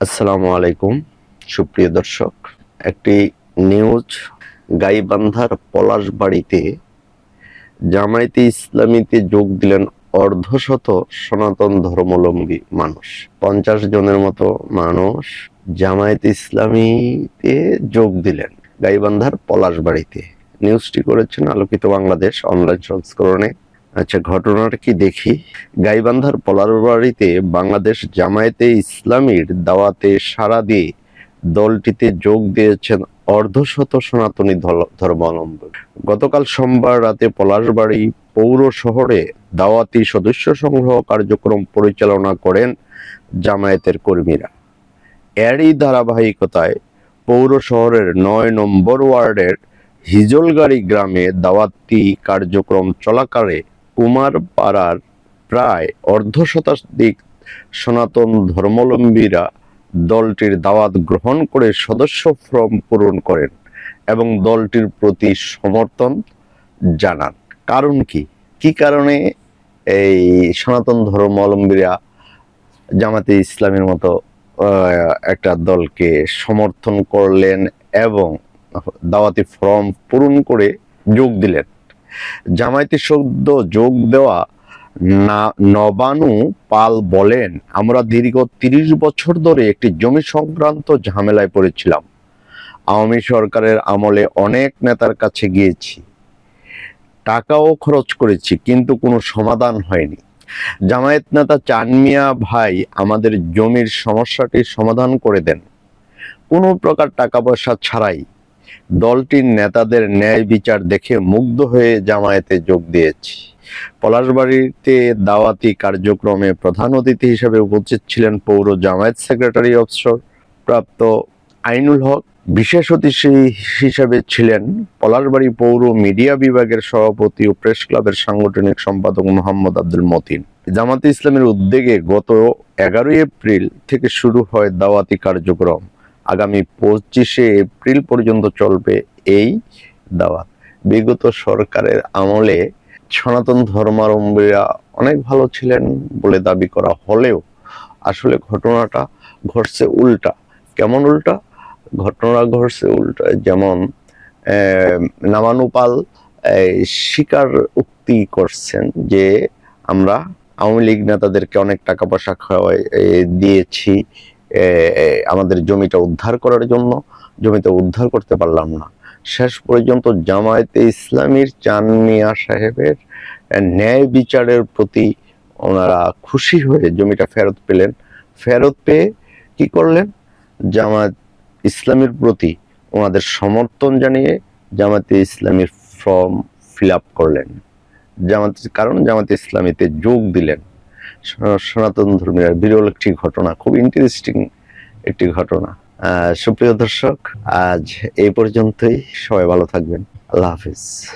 আসসালামু আলাইকুম, সুপ্রিয় দর্শক। একটি নিউজ, গাইবান্ধার পলাশ বাড়িতে জামায়াতে ইসলামীতে যোগ দিলেন অর্ধশত সনাতন ধর্মাবলম্বী মানুষ। পঞ্চাশ জনের মতো মানুষ জামায়াতে ইসলামীতে যোগ দিলেন গাইবান্ধার পলাশ বাড়িতে নিউজটি করেছেন আলোকিত বাংলাদেশ অনলাইন সংস্করণে আচ্ছা ঘটনাটা কি দেখি? গাইবান্ধার পলারবাড়িতে বাংলাদেশ জামায়াতে ইসলামীর দাওয়াতে সাড়া দিয়ে দলটিতে যোগ দিয়েছেন অর্ধশত সনাতনী ধর্মাবলম্বী। গতকাল সোমবার রাতে পলাশবাড়ি পৌর শহরে দাওয়াতি সদস্য সংগ্রহ কার্যক্রম পরিচালনা করেন জামায়াতের কর্মীরা। এরই ধারাবাহিকতায় পৌর শহরের নয় নম্বর ওয়ার্ডের হিজলগাড়ি গ্রামে দাওয়াতি কার্যক্রম চলাকালে কুমারপাড়ার প্রায় অর্ধ শতাধিক সনাতন ধর্মাবলম্বীরা দলটির দাওয়াত গ্রহণ করে সদস্য ফর্ম পূরণ করেন এবং দলটির প্রতি সমর্থন জানান। কারণ কি? কি কারণে এই সনাতন ধর্মাবলম্বীরা জামাতে ইসলামের মতো একটা দলকে সমর্থন করলেন এবং দাওয়াতি ফর্ম পূরণ করে যোগ দিলেন? জামায়াতে সদ্য যোগ দেওয়া না, নবানু পাল বলেন, আমরা দীর্ঘ তিরিশ বছর ধরে একটি জমি সংক্রান্ত ঝামেলায় পড়েছিলাম। আওয়ামী সরকারের আমলে অনেক নেতার কাছে গিয়েছি। টাকাও খরচ করেছি, কিন্তু কোনো সমাধান হয়নি। জামায়াত নেতা চানমিয়া ভাই আমাদের জমির সমস্যাটির সমাধান করে দেন। কোনো প্রকার টাকা পয়সা ছাড়াই দলটির নেতাদের ন্যায় বিচার দেখে মুগ্ধ হয়ে জামায়াতে যোগ দিয়েছি। পলাশবাড়িতে দাওয়াতি কার্যক্রমে প্রধান অতিথি হিসেবে উপস্থিত ছিলেন পৌর জামায়াত সেক্রেটারি অবসর প্রাপ্ত আইনুল হক। বিশেষ অতিথি হিসেবে ছিলেন পলাশবাড়ি পৌর মিডিয়া বিভাগের সভাপতি ও প্রেস ক্লাবের সাংগঠনিক সম্পাদক মোহাম্মদ আব্দুল মতিন। জামাতে ইসলামের উদ্যোগে গত এগারোই এপ্রিল থেকে শুরু হয় দাওয়াতি কার্যক্রম। আগামী পঁচিশে এপ্রিল পর্যন্ত চলবে এই দাওয়াত। বিগত সরকারের আমলে সনাতন ধর্মাবলম্বীরা অনেক ভালো ছিলেন বলে দাবি করা হলেও আসলে ঘটনাটা ঘটছে উল্টা। কেমন উল্টা? ঘটনা ঘটছে উল্টা। যেমন নামানুপাল স্বীকার উক্তি করছেন যে আমরা আওয়ামী লীগ নেতাদেরকে অনেক টাকা পয়সা খাওয়াই দিয়েছি আমাদের জমিটা উদ্ধার করার জন্য জমিটা উদ্ধার করতে পারলাম না। শেষ পর্যন্ত জামায়াতে ইসলামীর চান মিয়া সাহেবের ন্যায় বিচারের প্রতি ওনারা খুশি হয়ে জমিটা ফেরত পেলেন। ফেরত পেয়ে কি করলেন? জামায়াত ইসলামের প্রতি ওনাদের সমর্থন জানিয়ে জামাতে ইসলামীর ফর্ম ফিল করলেন। জামাত কারণ জামাতে ইসলামীতে যোগ দিলেন। সনাতন ধর্মীয় বিরল একটি ঘটনা, খুব ইন্টারেস্টিং একটি ঘটনা। সুপ্রিয় দর্শক, আজ এই পর্যন্তই। সবাই ভালো থাকবেন। আল্লাহ হাফিজ।